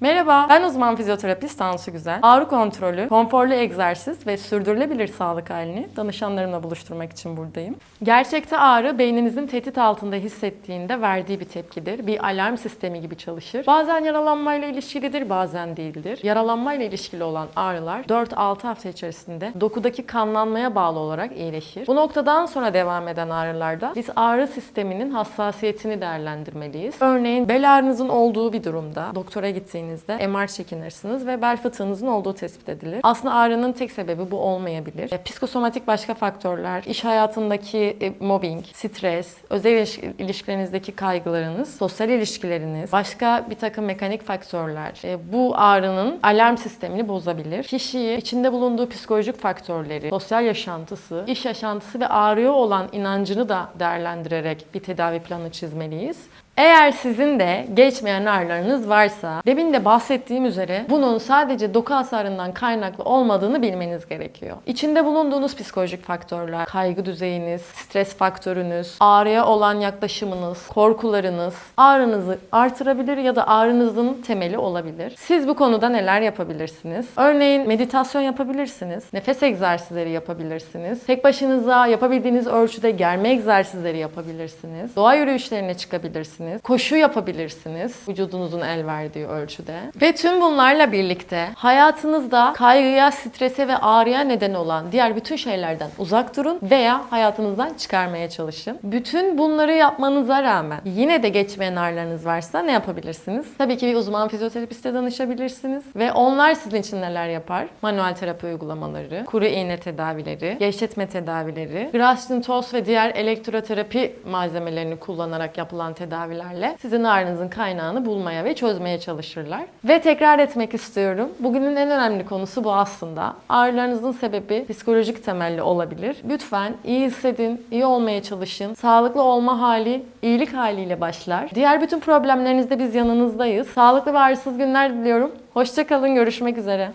Merhaba, ben uzman fizyoterapist Tansu Güzel. Ağrı kontrolü, konforlu egzersiz ve sürdürülebilir sağlık halini danışanlarımla buluşturmak için buradayım. Gerçekte ağrı beyninizin tehdit altında hissettiğinde verdiği bir tepkidir. Bir alarm sistemi gibi çalışır. Bazen yaralanmayla ilişkilidir, bazen değildir. Yaralanmayla ilişkili olan ağrılar 4-6 hafta içerisinde dokudaki kanlanmaya bağlı olarak iyileşir. Bu noktadan sonra devam eden ağrılarda biz ağrı sisteminin hassasiyetini değerlendirmeliyiz. Örneğin bel ağrınızın olduğu bir durumda doktora gittiğinizde MR çekinirsiniz ve bel fıtığınızın olduğu tespit edilir. Aslında ağrının tek sebebi bu olmayabilir. E, psikosomatik başka faktörler, iş hayatındaki e, mobbing, stres, özel iliş- ilişkilerinizdeki kaygılarınız, sosyal ilişkileriniz, başka bir takım mekanik faktörler e, bu ağrının alarm sistemini bozabilir. Kişiyi içinde bulunduğu psikolojik faktörleri, sosyal yaşantısı, iş yaşantısı ve ağrıyor olan inancını da değerlendirerek bir tedavi planı çizmeliyiz. Eğer sizin de geçmeyen ağrılarınız varsa, demin de bahsettiğim üzere bunun sadece doku hasarından kaynaklı olmadığını bilmeniz gerekiyor. İçinde bulunduğunuz psikolojik faktörler, kaygı düzeyiniz, stres faktörünüz, ağrıya olan yaklaşımınız, korkularınız ağrınızı artırabilir ya da ağrınızın temeli olabilir. Siz bu konuda neler yapabilirsiniz? Örneğin meditasyon yapabilirsiniz, nefes egzersizleri yapabilirsiniz, tek başınıza yapabildiğiniz ölçüde germe egzersizleri yapabilirsiniz, doğa yürüyüşlerine çıkabilirsiniz, koşu yapabilirsiniz vücudunuzun el verdiği ölçüde. Ve tüm bunlarla birlikte hayatınızda kaygıya, strese ve ağrıya neden olan diğer bütün şeylerden uzak durun veya hayatınızdan çıkarmaya çalışın. Bütün bunları yapmanıza rağmen yine de geçmeyen ağrılarınız varsa ne yapabilirsiniz? Tabii ki bir uzman fizyoterapiste danışabilirsiniz ve onlar sizin için neler yapar? Manuel terapi uygulamaları, kuru iğne tedavileri, gevşetme tedavileri, Graston toz ve diğer elektroterapi malzemelerini kullanarak yapılan tedavilerle sizin ağrınızın kaynağını bulmaya ve çözmeye çalışırlar. Ve tekrar etmek istiyorum. Bugünün en önemli konusu bu aslında. Ağrılarınızın sebebi psikolojik temelli olabilir. Lütfen iyi hissedin, iyi olmaya çalışın. Sağlıklı olma hali iyilik haliyle başlar. Diğer bütün problemlerinizde biz yanınızdayız. Sağlıklı ve ağrısız günler diliyorum. Hoşçakalın, görüşmek üzere.